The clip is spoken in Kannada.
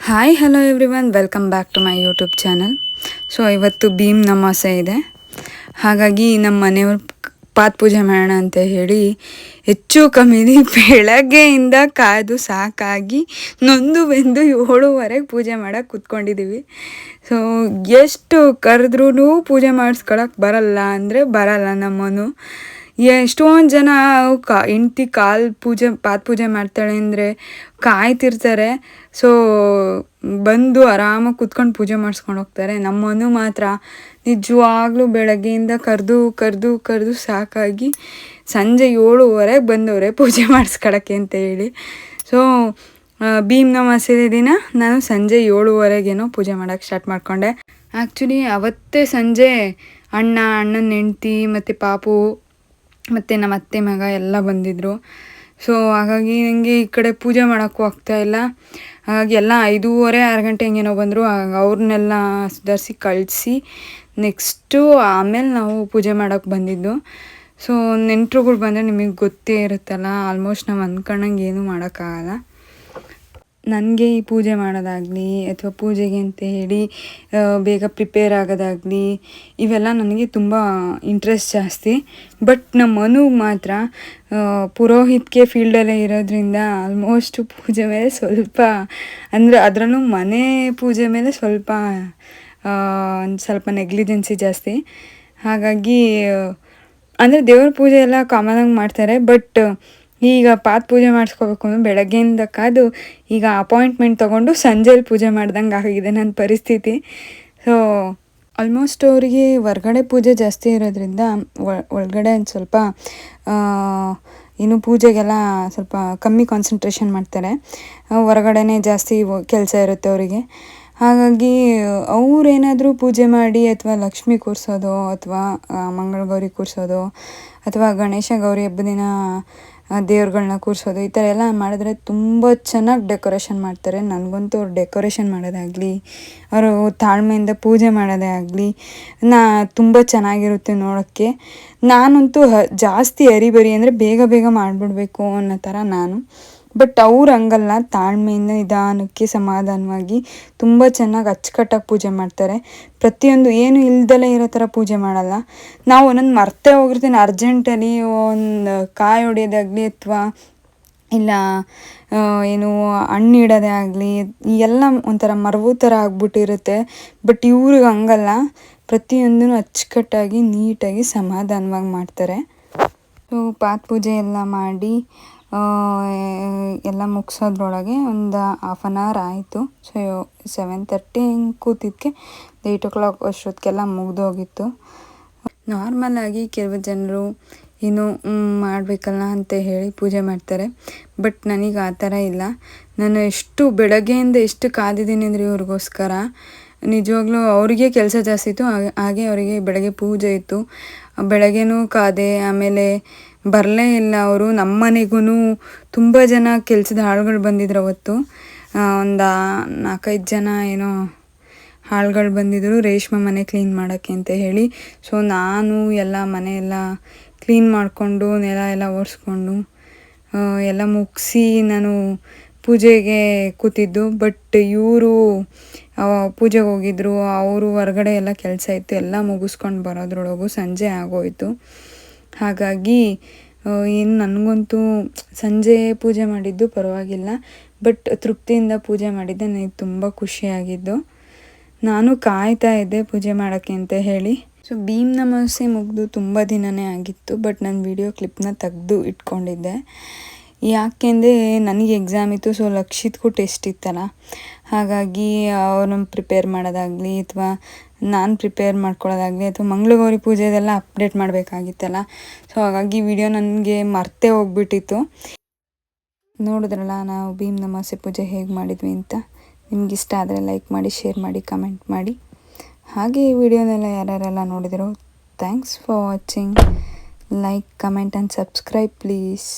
Hi hello every welcome back to my YouTube channel so ಇವತ್ತು ಭೀಮ್ ನಮಾಸೆ ಇದೆ. ಹಾಗಾಗಿ ನಮ್ಮ ಮನೆಯವ್ರ ಪಾತ್ ಪೂಜೆ ಮಾಡೋಣ ಅಂತ ಹೇಳಿ ಹೆಚ್ಚು ಕಮ್ಮಿ ಬೆಳಗ್ಗೆಯಿಂದ ಕಾಯ್ದು ಸಾಕಾಗಿ ನೊಂದು ಬೆಂದು ಏಳುವರೆಗೆ ಪೂಜೆ ಮಾಡೋಕ್ಕೆ ಕೂತ್ಕೊಂಡಿದ್ದೀವಿ ಸೊ ಎಷ್ಟು ಕರೆದ್ರೂ ಪೂಜೆ ಮಾಡಿಸ್ಕೊಳಕ್ಕೆ ಬರಲ್ಲ ಅಂದರೆ ಬರಲ್ಲ ನಮ್ಮನು. ಎಷ್ಟೊಂದು ಜನ ಕಾ, ಹೆಂಡ್ತಿ ಕಾಲು ಪೂಜೆ, ಪಾದ ಪೂಜೆ ಮಾಡ್ತಾಳೆ ಅಂದರೆ ಕಾಯ್ತಿರ್ತಾರೆ. ಸೊ ಬಂದು ಆರಾಮಾಗಿ ಕುತ್ಕೊಂಡು ಪೂಜೆ ಮಾಡಿಸ್ಕೊಂಡು ಹೋಗ್ತಾರೆ. ನಮ್ಮನು ಮಾತ್ರ ನಿಜವಾಗ್ಲೂ ಬೆಳಗ್ಗೆಯಿಂದ ಕರೆದು ಕರೆದು ಕರೆದು ಸಾಕಾಗಿ ಸಂಜೆ ಏಳುವರೆಗೆ ಬಂದವರೆ ಪೂಜೆ ಮಾಡಿಸ್ಕೊಳಕ್ಕೆ ಅಂತ ಹೇಳಿ. ಸೊ ಭೀಮ್ ಮಸೀದಿ ದಿನ ನಾನು ಸಂಜೆ ಏಳುವರೆಗೇನೋ ಪೂಜೆ ಮಾಡೋಕ್ಕೆ ಸ್ಟಾರ್ಟ್ ಮಾಡಿಕೊಂಡೆ. ಆ್ಯಕ್ಚುಲಿ ಅವತ್ತೇ ಸಂಜೆ ಅಣ್ಣ, ಅಣ್ಣನ ಹೆಂಡ್ತಿ ಮತ್ತು ಪಾಪು ಮತ್ತು ನಮ್ಮ ಅತ್ತೆ ಮಗ ಎಲ್ಲ ಬಂದಿದ್ದರು ಸೊ ಹಾಗಾಗಿ ನನಗೆ ಈ ಕಡೆ ಪೂಜೆ ಮಾಡೋಕ್ಕೂ ಇಲ್ಲ. ಹಾಗಾಗಿ ಎಲ್ಲ ಐದೂವರೆ, ಆರು ಗಂಟೆ ಹೆಂಗೇನೋ ಬಂದರು. ಅವ್ರನ್ನೆಲ್ಲ ಸುಧಾರಿಸಿ ಕಳಿಸಿ ನೆಕ್ಸ್ಟು ಆಮೇಲೆ ನಾವು ಪೂಜೆ ಮಾಡೋಕ್ಕೆ ಬಂದಿದ್ದು. ಸೊ ನೆಂಟರುಗಳು ಬಂದರೆ ನಿಮಗೆ ಗೊತ್ತೇ ಇರುತ್ತಲ್ಲ ಆಲ್ಮೋಸ್ಟ್ ನಾವು ಅಂದ್ಕೊಂಡಂಗೆ ಏನೂ ಮಾಡೋಕ್ಕಾಗಲ್ಲ. ನನಗೆ ಈ ಪೂಜೆ ಮಾಡೋದಾಗಲಿ ಅಥವಾ ಪೂಜೆಗೆ ಅಂತ ಹೇಳಿ ಬೇಗ ಪ್ರಿಪೇರ್ ಆಗೋದಾಗಲಿ, ಇವೆಲ್ಲ ನನಗೆ ತುಂಬ ಇಂಟ್ರೆಸ್ಟ್ ಜಾಸ್ತಿ. ಬಟ್ ನಮ್ಮ ಮನುಗೆ ಮಾತ್ರ ಪುರೋಹಿತ್ಗೆ ಫೀಲ್ಡಲ್ಲೇ ಇರೋದ್ರಿಂದ ಆಲ್ಮೋಸ್ಟ್ ಪೂಜೆ ಮೇಲೆ ಸ್ವಲ್ಪ, ಅಂದರೆ ಅದರಲ್ಲೂ ಮನೆ ಪೂಜೆ ಮೇಲೆ ಸ್ವಲ್ಪ ಒಂದು ಸ್ವಲ್ಪ ನೆಗ್ಲಿಜೆನ್ಸಿ ಜಾಸ್ತಿ. ಹಾಗಾಗಿ ಅಂದರೆ ದೇವ್ರ ಪೂಜೆ ಎಲ್ಲ ಕಾಮನಾಗಿ ಮಾಡ್ತಾರೆ ಬಟ್ ಈಗ ಪಾತ್ ಪೂಜೆ ಮಾಡಿಸ್ಕೋಬೇಕು ಅಂದ್ರೆ ಬೆಳಗ್ಗೆಯಿಂದ ಕಾದು ಈಗ ಅಪಾಯಿಂಟ್ಮೆಂಟ್ ತಗೊಂಡು ಸಂಜೆಲಿ ಪೂಜೆ ಮಾಡ್ದಂಗೆ ಆಗಿದೆ ನನ್ನ ಪರಿಸ್ಥಿತಿ. ಸೊ ಆಲ್ಮೋಸ್ಟ್ ಅವರಿಗೆ ಹೊರ್ಗಡೆ ಪೂಜೆ ಜಾಸ್ತಿ ಇರೋದ್ರಿಂದ ಒಳಗಡೆ ಒಂದು ಸ್ವಲ್ಪ ಇನ್ನು ಪೂಜೆಗೆಲ್ಲ ಸ್ವಲ್ಪ ಕಮ್ಮಿ ಕಾನ್ಸಂಟ್ರೇಷನ್ ಮಾಡ್ತಾರೆ. ಹೊರಗಡೆನೇ ಜಾಸ್ತಿ ಕೆಲಸ ಇರುತ್ತೆ ಅವರಿಗೆ. ಹಾಗಾಗಿ ಅವರೇನಾದರೂ ಪೂಜೆ ಮಾಡಿ ಅಥವಾ ಲಕ್ಷ್ಮಿ ಕೂರಿಸೋದು ಅಥವಾ ಮಂಗಳ ಗೌರಿ ಕೂರಿಸೋದು ಅಥವಾ ಗಣೇಶ ಗೌರಿ ಹಬ್ಬದ ದಿನ ದೇವ್ರುಗಳ್ನ ಕೂರಿಸೋದು, ಈ ಥರ ಎಲ್ಲ ಮಾಡಿದ್ರೆ ತುಂಬ ಚೆನ್ನಾಗಿ ಡೆಕೋರೇಷನ್ ಮಾಡ್ತಾರೆ. ನನಗಂತೂ ಅವ್ರು ಡೆಕೋರೇಷನ್ ಮಾಡೋದಾಗಲಿ ಅವರು ತಾಳ್ಮೆಯಿಂದ ಪೂಜೆ ಮಾಡೋದೇ ಆಗಲಿ, ನಾ ತುಂಬ ಚೆನ್ನಾಗಿರುತ್ತೆ ನೋಡೋಕ್ಕೆ. ನಾನಂತೂ ಜಾಸ್ತಿ ಅರಿಬರಿ ಅಂದರೆ ಬೇಗ ಬೇಗ ಮಾಡಿಬಿಡ್ಬೇಕು ಅನ್ನೋ ಥರ ನಾನು. ಬಟ್ ಅವ್ರು ಹಂಗಲ್ಲ ತಾಳ್ಮೆಯಿಂದ ನಿಧಾನಕ್ಕೆ ಸಮಾಧಾನವಾಗಿ ತುಂಬ ಚೆನ್ನಾಗಿ ಅಚ್ಚುಕಟ್ಟಾಗಿ ಪೂಜೆ ಮಾಡ್ತಾರೆ. ಪ್ರತಿಯೊಂದು ಏನು ಇಲ್ದಲೇ ಇರೋ ಥರ ಪೂಜೆ ಮಾಡಲ್ಲ. ನಾವು ಒಂದೊಂದು ಮರ್ತೇ ಹೋಗಿರ್ತೀನಿ. ಅರ್ಜೆಂಟಲ್ಲಿ ಒಂದು ಕಾಯಿ ಹೊಡೆಯೋದಾಗಲಿ ಅಥವಾ ಇಲ್ಲ ಏನು ಹಣ್ಣು ಇಡೋದೇ ಆಗಲಿ ಎಲ್ಲ ಒಂಥರ ಮರವು ಥರ ಆಗ್ಬಿಟ್ಟಿರುತ್ತೆ. ಬಟ್ ಇವ್ರಿಗೆ ಹಂಗಲ್ಲ ಪ್ರತಿಯೊಂದೂ ಅಚ್ಚುಕಟ್ಟಾಗಿ ನೀಟಾಗಿ ಸಮಾಧಾನವಾಗಿ ಮಾಡ್ತಾರೆ. ಪಾತ್ ಪೂಜೆ ಎಲ್ಲ ಮಾಡಿ ಎಲ್ಲ ಮುಗಿಸೋದ್ರೊಳಗೆ ಒಂದು ಹಾಫ್ ಆನ್ ಅವರ್ ಆಯಿತು. ಸೊ ಸೆವೆನ್ ತರ್ಟಿ ಹಿಂಗೆ ಕೂತಿದ್ದಕ್ಕೆ ಏಯ್ಟ್ ಓ ಕ್ಲಾಕ್ ಅಷ್ಟೊತ್ತಿಗೆಲ್ಲ ಮುಗಿದೋಗಿತ್ತು ನಾರ್ಮಲಾಗಿ ಕೆಲವು ಜನರು ಏನು ಮಾಡಬೇಕಲ್ಲ ಅಂತ ಹೇಳಿ ಪೂಜೆ ಮಾಡ್ತಾರೆ. ಬಟ್ ನನಗೆ ಆ ಥರ ಇಲ್ಲ. ನಾನು ಎಷ್ಟು ಬೆಳಗ್ಗೆಯಿಂದ ಎಷ್ಟು ಕಾದಿದ್ದೀನಿ ಅಂದರೆ ಇವ್ರಿಗೋಸ್ಕರ. ನಿಜವಾಗ್ಲೂ ಅವರಿಗೆ ಕೆಲಸ ಜಾಸ್ತಿ ಇತ್ತು. ಹಾಗೆ ಅವರಿಗೆ ಬೆಳಗ್ಗೆ ಪೂಜೆ ಇತ್ತು. ಬೆಳಗ್ಗೆನೂ ಕಾದೆ, ಆಮೇಲೆ ಬರಲೇ ಇಲ್ಲ ಅವರು. ನಮ್ಮ ಮನೆಗೂ ತುಂಬ ಜನ ಕೆಲಸದ ಆಳುಗಳು ಬಂದಿದ್ರು ಅವತ್ತು. ಒಂದು ನಾಲ್ಕೈದು ಜನ ಏನೋ ಹಾಳುಗಳು ಬಂದಿದ್ದರು ರೇಷ್ಮೆ ಮನೆ ಕ್ಲೀನ್ ಮಾಡೋಕ್ಕೆ ಅಂತ ಹೇಳಿ. ಸೊ, ನಾನು ಎಲ್ಲ ಮನೆ ಎಲ್ಲ ಕ್ಲೀನ್ ಮಾಡಿಕೊಂಡು, ನೆಲ ಎಲ್ಲ ಒರೆಸ್ಕೊಂಡು ಎಲ್ಲ ಮುಗಿಸಿ ನಾನು ಪೂಜೆಗೆ ಕೂತಿದ್ದು. ಬಟ್ ಇವರು ಪೂಜೆಗೆ ಹೋಗಿದ್ರು. ಅವರು ಹೊರಗಡೆ ಎಲ್ಲ ಕೆಲಸ ಇತ್ತು. ಎಲ್ಲ ಮುಗಿಸ್ಕೊಂಡು ಬರೋದ್ರೊಳಗು ಸಂಜೆ ಆಗೋಯಿತು. ಹಾಗಾಗಿ ಏನು ನನಗಂತೂ ಸಂಜೆ ಪೂಜೆ ಮಾಡಿದ್ದು ಪರವಾಗಿಲ್ಲ. ಬಟ್ ತೃಪ್ತಿಯಿಂದ ಪೂಜೆ ಮಾಡಿದ್ದೆ, ನನಗೆ ತುಂಬ ಖುಷಿಯಾಗಿದ್ದು. ನಾನು ಕಾಯ್ತಾ ಇದ್ದೆ ಪೂಜೆ ಮಾಡೋಕ್ಕೆ ಅಂತ ಹೇಳಿ. ಸೊ ಭೀಮ್ ನಮಸ್ಸೆ ಮುಗಿದು ತುಂಬ ದಿನವೇ ಆಗಿತ್ತು, ಬಟ್ ನಾನು ವಿಡಿಯೋ ಕ್ಲಿಪ್ನ ತೆಗೆದು ಇಟ್ಕೊಂಡಿದ್ದೆ. ಯಾಕೆಂದರೆ ನನಗೆ ಎಕ್ಸಾಮ್ ಇತ್ತು ಸೊ ಲಕ್ಷಿತ್ಗೂ ಟೆಸ್ಟ್ ಇತ್ತಲ್ಲ. ಹಾಗಾಗಿ ಅವ್ರನ್ನ ಪ್ರಿಪೇರ್ ಮಾಡೋದಾಗಲಿ ಅಥವಾ ನಾನು ಪ್ರಿಪೇರ್ ಮಾಡ್ಕೊಳ್ಳೋದಾಗಲಿ ಅಥವಾ ಮಂಗಳಗೌರಿ ಪೂಜೆದೆಲ್ಲ ಅಪ್ಡೇಟ್ ಮಾಡಬೇಕಾಗಿತ್ತಲ್ಲ. ಸೊ ಹಾಗಾಗಿ ವಿಡಿಯೋ ನನಗೆ ಮರ್ತೇ ಹೋಗ್ಬಿಟ್ಟಿತ್ತು. ನೋಡಿದ್ರಲ್ಲ, ನಾವು ಭೀಮ್ ನಮಾಸೆ ಪೂಜೆ ಹೇಗೆ ಮಾಡಿದ್ವಿ ಅಂತ. ನಿಮ್ಗೆ ಇಷ್ಟ ಆದರೆ ಲೈಕ್ ಮಾಡಿ ಶೇರ್ ಮಾಡಿ ಕಮೆಂಟ್ ಮಾಡಿ. ಹಾಗೆ ಈ ವಿಡಿಯೋನೆಲ್ಲ ಯಾರ್ಯಾರೆಲ್ಲ ನೋಡಿದಿರೋ thanks for watching like comment and subscribe please